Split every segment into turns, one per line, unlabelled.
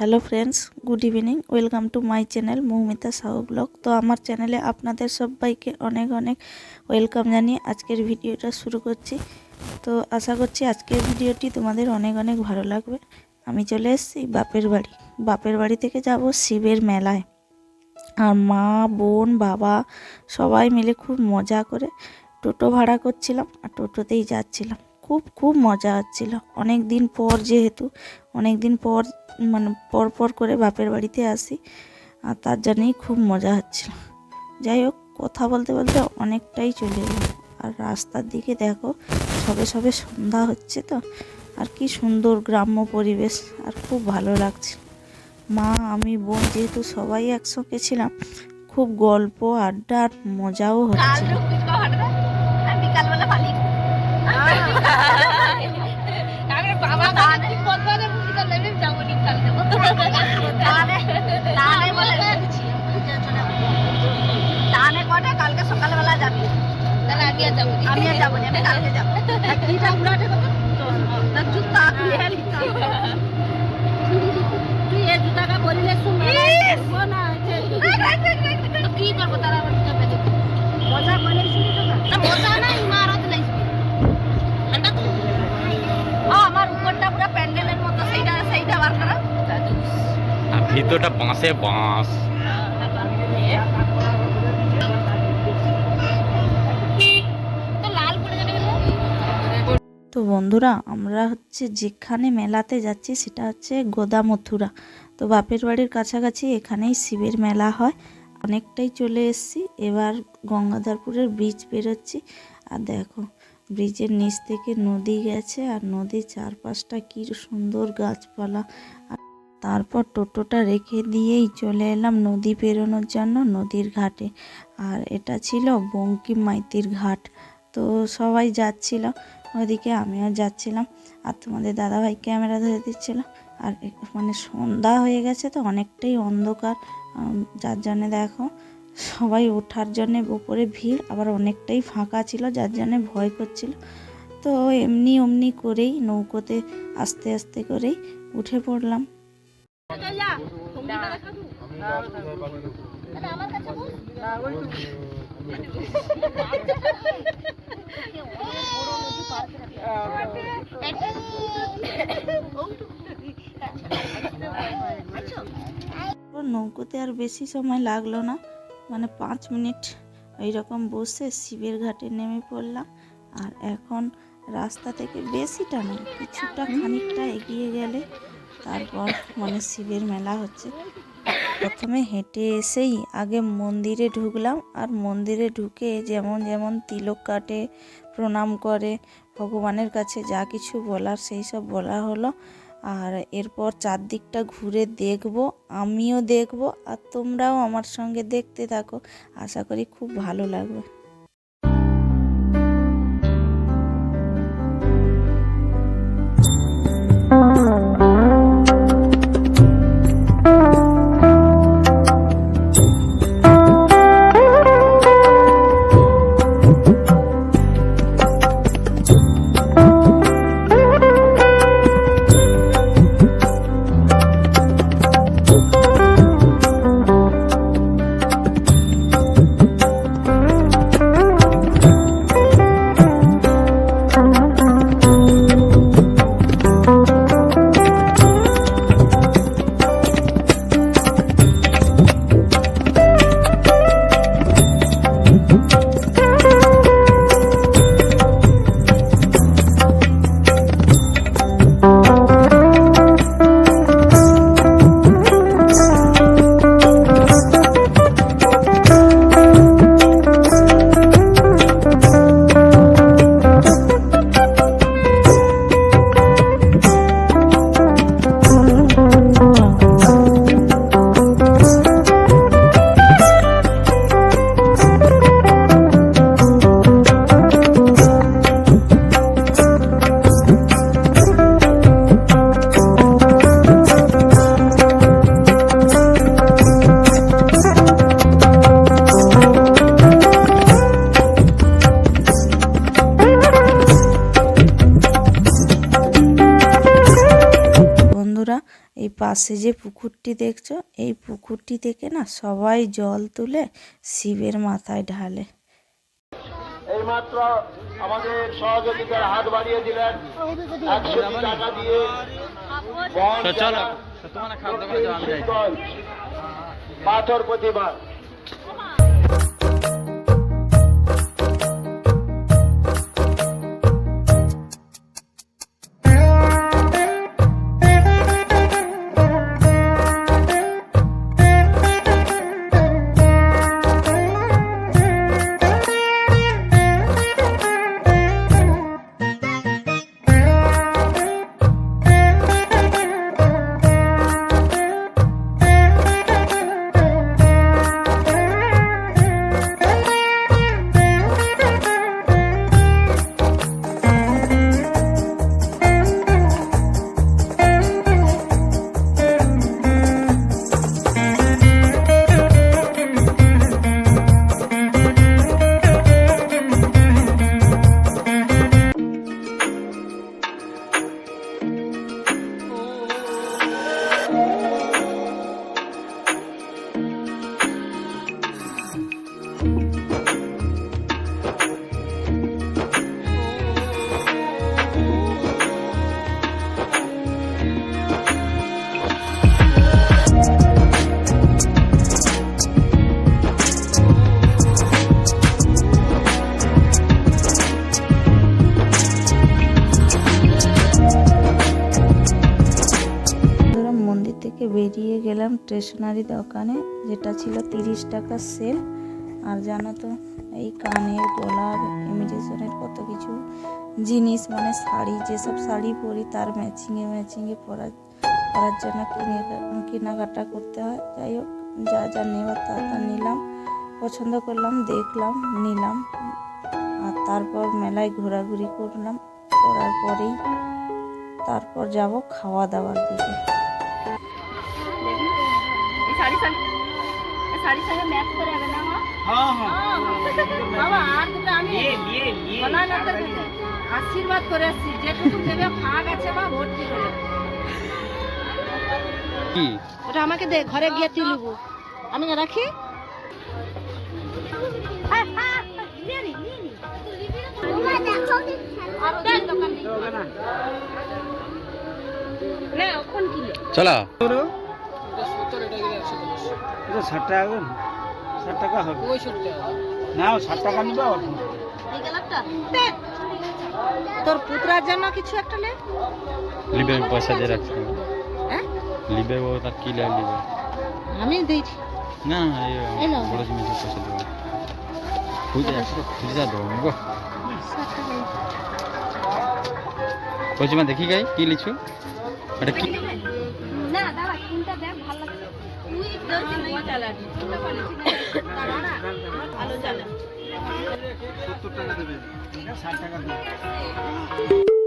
Hello friends, good evening, welcome to my channel Moumita Sahu blog. তো আমার চ্যানেলে আপনাদের সবাইকে অনেক অনেক ওয়েলকাম জানিয়ে আজকের ভিডিওটা শুরু করছি। তো আশা করছি আজকের ভিডিওটি তোমাদের অনেক অনেক ভালো লাগবে। আমি চলে এসেছি বাপের বাড়ি। বাপের বাড়ি থেকে যাব শিবের মেলায়। আর মা, বোন, বাবা সবাই মিলে খুব মজা করে টোটো ভাড়া করছিলাম আর টোটোতেই যাচ্ছিলাম। খুব খুব মজা হচ্ছিল। অনেক দিন পর যেহেতু অনেক দিন পর মানে পর পর করে বাপের বাড়িতে আসি, আর তার জন্যই খুব মজা হচ্ছিল। যাই হোক, কথা বলতে বলতে অনেকটাই চলে এলাম। আর রাস্তার দিকে দেখো, সবে সবে সন্ধ্যা হচ্ছে তো, আর কি সুন্দর গ্রাম্য পরিবেশ, আর খুব ভালো লাগছে মা, আমি, বোন যেহেতু সবাই একসঙ্গে ছিলাম, খুব গল্প, আড্ডা আর মজাও হচ্ছে
বিকালবেলা পালি আমি বাবা গানে বদবাদে মুখি তো লেবে যাব নি কাল দেবো তাহলে তাহলে বলে তাহলে কটা কালকে সকালবেলা যাবি তাহলে আমি আর যাব আমি আর যাব আমি কালকে যাব। কিটা উড়াটে কত তার জুতা হেলি তুই এই জুতাটা বলিলে শুনব না কি করব তারা আমার জুতা পেতে? মজা করে শুনি তো না মজা না ইমারত লাগবে ঠান্ডা তো? আমার উপরটা পুরো প্যান্ডেলের মতো সেইটা সেইটা বার করা।
ভিতরটা বাঁশে বাঁশ
তো লাল পড়ে যাবে কেন
তো বন্ধুরা, আমরা হচ্ছে যেখানে মেলাতে যাচ্ছি সেটা হচ্ছে গোদামথুরা। তো বাপের বাড়ির কাছাকাছি এখানেই শিবের মেলা হয়। অনেকটাই চলে এসেছি, এবার গঙ্গাধরপুরের ব্রিজ বেরোচ্ছি। আর দেখো ব্রিজের নিচ থেকে নদী গেছে, আর নদীর চারপাশটা কি সুন্দর গাছপালা। আর তারপর টোটোটা রেখে দিয়েই চলে এলাম নদী পেরোনোর জন্য নদীর ঘাটে। আর এটা ছিল বঙ্কিম মাইতির ঘাট। তো সবাই যাচ্ছিল ওদিকে আমিও যাচ্ছিলাম আর তোমাদের দাদাভাই ক্যামেরা ধরে দিচ্ছিল। আর মানে সন্ধ্যা হয়ে গেছে তো অনেকটাই অন্ধকার। যার জন্যে দেখো সবাই ওঠার জন্যে উপরে ভিড়, আবার অনেকটাই ফাঁকা ছিল, যার জন্যে ভয় করছিল। তো এমনি অমনি করেই, নৌকোতে আস্তে আস্তে করেই উঠে পড়লাম।
আমার
নৌকোতে আর বেশি সময় লাগল না। মানে পাঁচ মিনিট এইরকম বসে শিবের ঘাটে নেমে পড়লাম। আর এখন রাস্তা থেকে বেশিটা নয় কিছুটা খানিকটা এগিয়ে গেলে তারপর মানে শিবের মেলা হচ্ছে। প্রথমে হেঁটে এসেই আগে মন্দিরে ঢুকলাম আর মন্দিরে ঢুকে যেমন যেমন তিলক কাটে, প্রণাম করে, ভগবানের কাছে যা কিছু বলার সেই সব বলা হলো। আর এরপর চারদিকটা ঘুরে দেখব, আমিও দেখব আর তোমরাও আমার সঙ্গে দেখতে থাকো। আশা করি খুব ভালো লাগবে। পাশে যে পুকুরটি দেখছ এই পুকুরটি থেকে না সবাই জল তুলে শিবের মাথায় ঢালে।
এইমাত্র আমাদের সহযোগিতার হাত বাড়িয়ে দিলেন। একশো টাকা দিয়ে
তো চলো তো তোমার খাদ্য করে যাও, আমি যাই।
পাথর প্রতিভা
স্টেশনারি দোকানে, যেটা ছিল তিরিশ টাকা সেল। আর জানো তো, এই কানের গলার, ইমিটেশনের কত কিছু জিনিস মানে শাড়ি, যেসব শাড়ি পরি, তার ম্যাচিংয়ে ম্যাচিংয়ে পরার করার জন্য কিনে, কেনাকাটা করতে হয়। যাই হোক, যা যা নেওয়ার তা তা নিলাম। পছন্দ করলাম, দেখলাম, নিলাম। আর তারপর মেলায় ঘোরাঘুরি করলাম। করার পরেই তারপর যাব খাওয়া দাওয়ার দিকে।
সঙ্গে ম্যাচ করে হবে না মা বাবা আর দুটো আমি বলা না তো আশীর্বাদ করে যেটুকু দেবে ফাঁক আছে মা ভর্তি করে
কি
ওটা আমাকে দে ঘরে গিয়ে তুই লুবু আমি না না
এটা ষাট টাকা করে। ষাট টাকা হবে। না ও ষাট টাকা নিবে আর কি।
এই কালারটা দে। তোর পুত্রার জন্য কিছু একটা নে।
লিবে পয়সা দিয়ে রাখছি।
হ্যাঁ?
লিবে ও তার কি লাগে লিবে?
আমি দিয়েছি।
না না এই বড় জিনিস পয়সা দেবো খুঁজে খুঁজে দেবো গো দেখি গাই কি লিছু এটা কি
না দাদা কোনটা দেখ ভালো লাগছে তুই দরকার নেই চালা কোনটা কোয়ালিটি তারা না ভালো চালা
ষাট টাকা দিবে।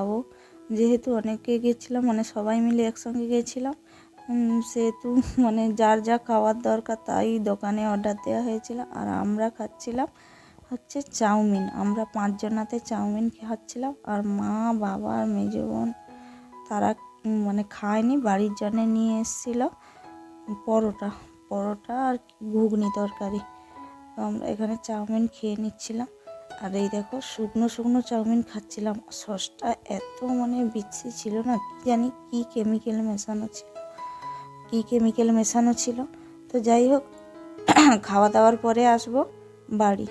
খাব। যেহেতু অনেকে গেছিলাম মানে সবাই মিলে একসঙ্গে গেছিলাম। সেহেতু মানে যার যা খাওয়ার দরকার তাই দোকানে অর্ডার দেওয়া হয়েছিল। আর আমরা খাচ্ছিলাম হচ্ছে চাউমিন। আমরা পাঁচজনাতে চাউমিন খাচ্ছিলাম। আর মা, বাবা আর মেজো বোন তারা মানে খায়নি, বাড়ির জন্যে নিয়ে এসেছিল পরোটা। পরোটা আর ঘুগনি তরকারি। আমরা এখানে চাউমিন খেয়ে নিচ্ছিলাম। আর এই দেখো শুকনো শুকনো চাউমিন খাচ্ছিলাম। সসটা এত মানে বিচ্ছি ছিল না জানি কি কেমিক্যাল মেশানো ছিল, কি কেমিক্যাল মেশানো ছিল। তো যাই হোক, খাওয়া দাওয়ার পরে আসব বাড়ি।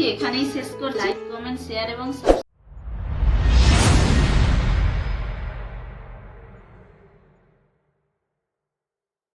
ভিডিওটি এখানেই শেষ করছি লাইক কমেন্ট শেয়ার এবং